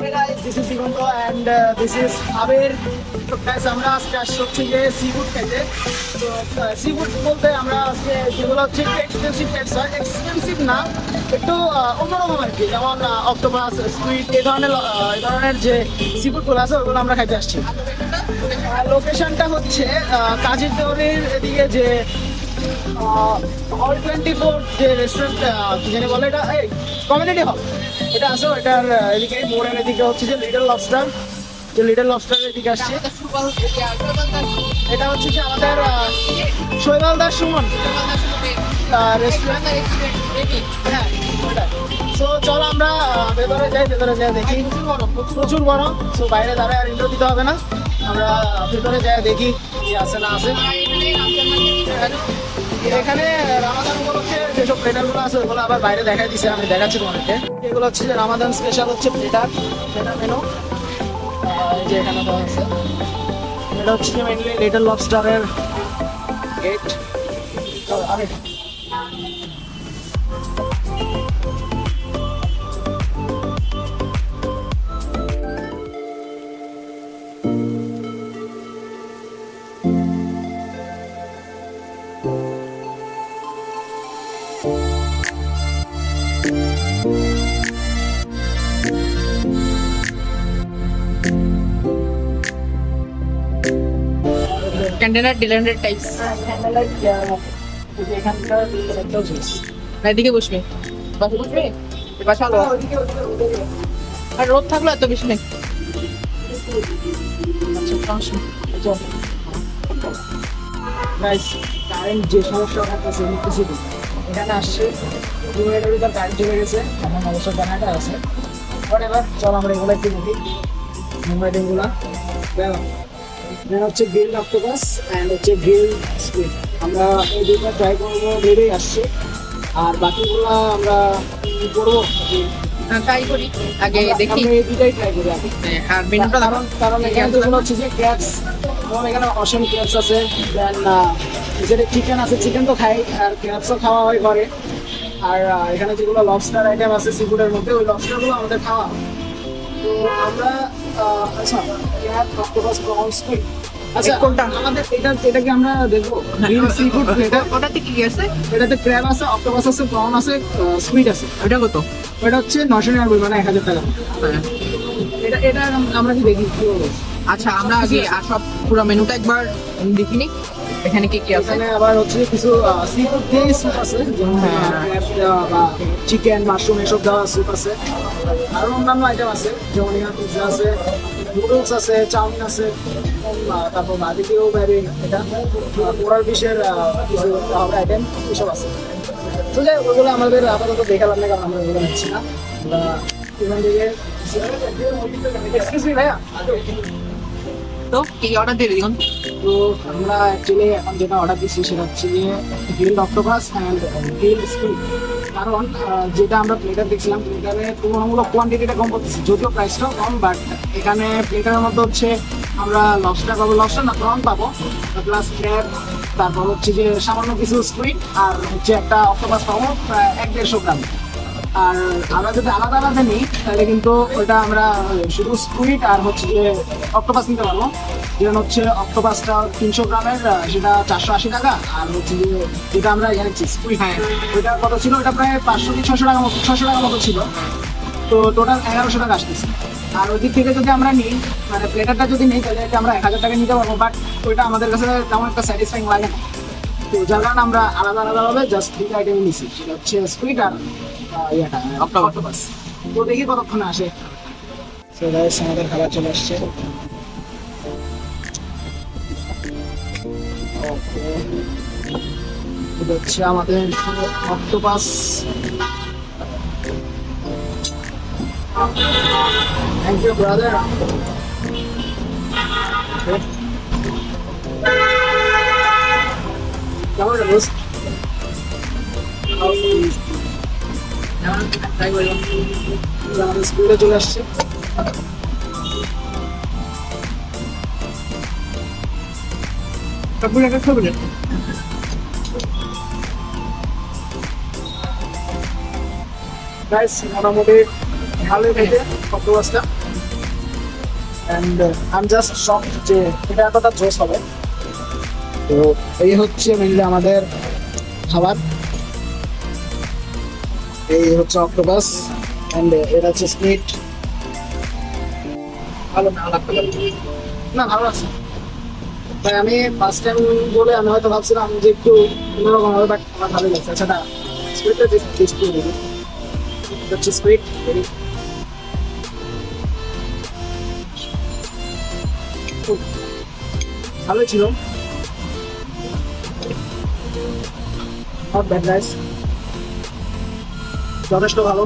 Uh, আমরা C বলতে আমরা যেগুলো হচ্ছে হয় না একটু অন্যরকম আর কি। যেমন এই ধরনের এই ধরনের যে আছে ওগুলো আমরা খাইতে আসছি। লোকেশনটা হচ্ছে কাজীর দেওয়ারির এদিকে যে অল টোয়েন্টি ফোর যে রেস্টুরেন্ট জানি বলে এটা? এই কমিউনিটি হল এটা আছে এটার এদিকে মোড়ের এদিকে হচ্ছে যে লিটল লবস্টার যে লিটল লবস্টারের এদিকে আসছে। এটা হচ্ছে যে আমাদের শৈবাল দাস সুমন। রেস্টুরেন্ট হ্যাঁ সো চল আমরা ভেতরে যাই ভেতরে যাই দেখি। প্রচুর গরম সো বাইরে দাঁড়ায় আর ইন্টার দিতে হবে না। আমরা ভেতরে যাই দেখি কি আছে না আছে। এখানে রামাদান উপলক্ষে যেসব প্লেটারগুলো আছে, ওগুলো আবার বাইরে দেখা দিছে আমি দেখাচ্ছি তোমাদেরকে। এগুলো হচ্ছে যে রামাদান স্পেশাল হচ্ছে প্লেটার প্লেটার মেনু এই যে এখানে দেওয়া আছে। এটা হচ্ছে যে মেনলি লিটল লবস্টারের গেট আরে কন্টেনার টাইপস এখানকার একটাও জিনিস এদিকে বসবে। বাসে বসবে? বাসা আর রোদ থাকল এত বেশি নেই আচ্ছা নেই। যে সমস্যা এখানে আসছে। দু মিনিটের ভিতর কারেন্ট চলে গেছে আমার অবশ্য ব্যানারটা আছে। বাট এবার চল আমরা এগুলো একটু দেখি। মুম্বাই এগুলো হচ্ছে গ্রিল অক্টোপাস অ্যান্ড হচ্ছে গ্রিল স্কুইড আমরা এই দুইটা ট্রাই করব ভেবেই আসছি। আর বাকিগুলো আমরা কি করব? হ্যাঁ, ট্রাই করি। আগে দেখি। এই দুটাই ট্রাই করি হ্যাঁ, আর মেনুটা কারণ কারণ এখানে যেগুলো হচ্ছে যে ক্যাপস এবং এখানে অসম ক্যাপস আছে। দেন যেটা চিকেন আছে চিকেন তো খাই আর ক্যাপসও খাওয়া হয় ঘরে। আর এখানে যেগুলো লবস্টার আইটেম আছে সি ফুডের মধ্যে ওই লবস্টারগুলো আমাদের খাওয়া। তো আমরা আচ্ছা অক্টোপাস আচ্ছা কোনটা? আমাদের এটা এটা কি আমরা দেখব গ্রিন ওটাতে কি আছে? এটাতে ক্র্যাব আছে অক্টোপাস আছে প্রন আছে সুইট আছে। ওটা কত? এটা হচ্ছে নশো নিরানব্বই মানে এক হাজার টাকা। হ্যাঁ। এটা এটা আমরা কি দেখি? আচ্ছা আমরা আগে আর সব পুরো মেনুটা একবার দেখিনি। এখানে কি কি আছে? এখানে আবার হচ্ছে কিছু সি ফুড দিয়ে স্যুপ আছে যেমন হ্যাঁ। বা চিকেন মাশরুম এসব দেওয়া স্যুপ আছে। আরও অন্যান্য আইটেম আছে যেমন এখানে পিৎজা আছে নুডলস আছে চাউমিন আছে তারপর বাদিকেও ব্যাবি এটা। পোড়ার ফিশের কিছু আইটেম এসব আছে। তো যাই ওগুলো আমাদের আপাতত দেখালাম না কারণ আমরা ওগুলো নিচ্ছি না। এখান থেকে এক্সকিউজ মি ভাইয়া। তো কি অর্ডার দিয়ে দিন তো আমরা অ্যাকচুয়ালি এখন যেটা অর্ডার দিচ্ছি সেটা হচ্ছে যে grill octopus and grill squid কারণ যেটা আমরা প্লেটার দেখছিলাম প্লেটারে তুলনামূলক কোয়ান্টিটিটা কম করতেছি যদিও প্রাইসটাও কম বাট এখানে প্লেটারের মধ্যে হচ্ছে আমরা লবস্টার পাবো লবস্টার না প্রন পাবো প্লাস ক্র্যাব তারপর হচ্ছে যে সামান্য কিছু স্কুইড আর হচ্ছে একটা অক্টোপাস পাবো, প্রায় এক দেড়শো গ্রাম। আর আমরা যদি আলাদা আলাদা নিই তাহলে কিন্তু ওটা আমরা শুধু স্কুইড আর হচ্ছে যে অক্টোপাস নিতে পারব। যেটা হচ্ছে অক্টোপাসটা তিনশো গ্রামের সেটা চারশো আশি টাকা। আর হচ্ছে যে যেটা আমরা জানাচ্ছি স্কুইড হ্যাঁ। ওইটা কত ছিল? ওটা প্রায় পাঁচশো কি ছশো টাকা মতো ছশো টাকা মতো ছিল। তো টোটাল এগারোশো টাকা আসতেছে। আর ওই দিক থেকে যদি আমরা নিই মানে প্লেটারটা যদি নিই তাহলে আমরা এক হাজার টাকা নিতে পারব। বাট ওইটা আমাদের কাছে তেমন একটা স্যাটিসফাইং লাগে না। তো যার কারণে আমরা আলাদা আলাদাভাবে জাস্ট দুটো আইটেম নিছি। সেটা হচ্ছে স্কুইড আর ইয়েটা. অক্টোপাস তো দেখি কতক্ষণে আসে। গাইস আমাদের খাবার চলে আসছে. এটা হচ্ছে আমাদের অক্টোপাস থ্যাংক ইউ ব্রাদার আমাদের স্কুলে চলে আসছে তারপরে একটা ছবি গাইস মোটামুটি ভালোই খেতে অক্টোপাসটা অ্যান্ড আই জাস্ট শক যে এটা এতটা জোস হবে। তো এই হচ্ছে মেনলি আমাদের খাবার। এই হচ্ছে অক্টোপাস অ্যান্ড এটা হচ্ছে স্প্রিট ভালো না লাগতে পারে। না, ভালো আছে। তাই আমি ফার্স্ট টাইম বলে আমি হয়তো ভাবছিলাম যে একটু অন্যরকম হবে বাট আমার ভালোই লাগছে। আচ্ছা না স্প্রিটটা টেস্ট করে দিবি হচ্ছে ভেরি ভালো ছিল। নট ব্যাড রাইস যথেষ্ট ভালো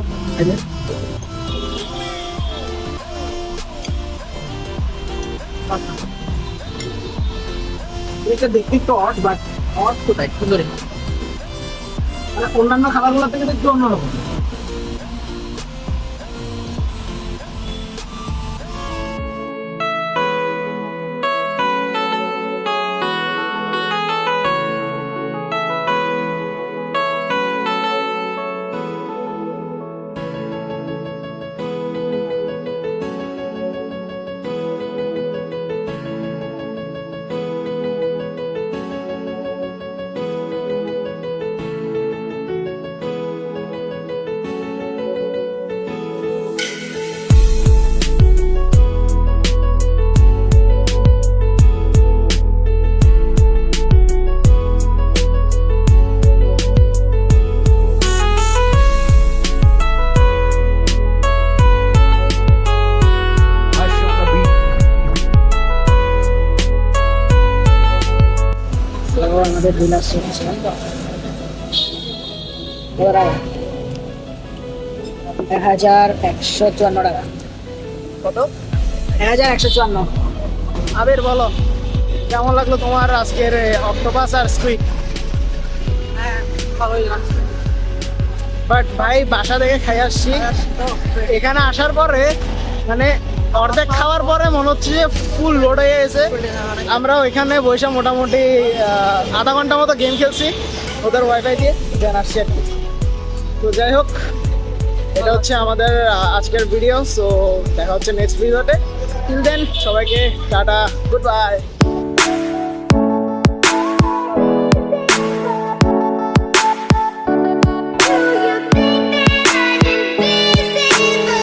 এটা দেখতে একটু অট বাট অট কোথায়? সুন্দর। মানে অন্যান্য খাবারগুলোর থেকে তো একটু অন্যরকম। চলছে এবার এক হাজার একশো চুয়ান্ন টাকা। কত? এক হাজার একশো চুয়ান্ন। আবির বলো কেমন লাগল তোমার আজকের অক্টোপাস আর স্কুইড হ্যাঁ ভালোই লাগছে। বাট ভাই বাসা থেকে খাই আসছি। এখানে আসার পরে মানে অর্ধেক খাওয়ার পরে মনে হচ্ছে যে ফুল লোড হয়ে গেছে। আমরা ওইখানে বসে মোটামুটি আধা ঘণ্টা মতো গেম খেলছি ওদের ওয়াইফাই দিয়ে দেন আসছি আর তো যাই হোক, এটা হচ্ছে আমাদের আজকের ভিডিও সো দেখা হচ্ছে নেক্সট ভিডিওতে টিল দেন সবাইকে টাটা গুড বাই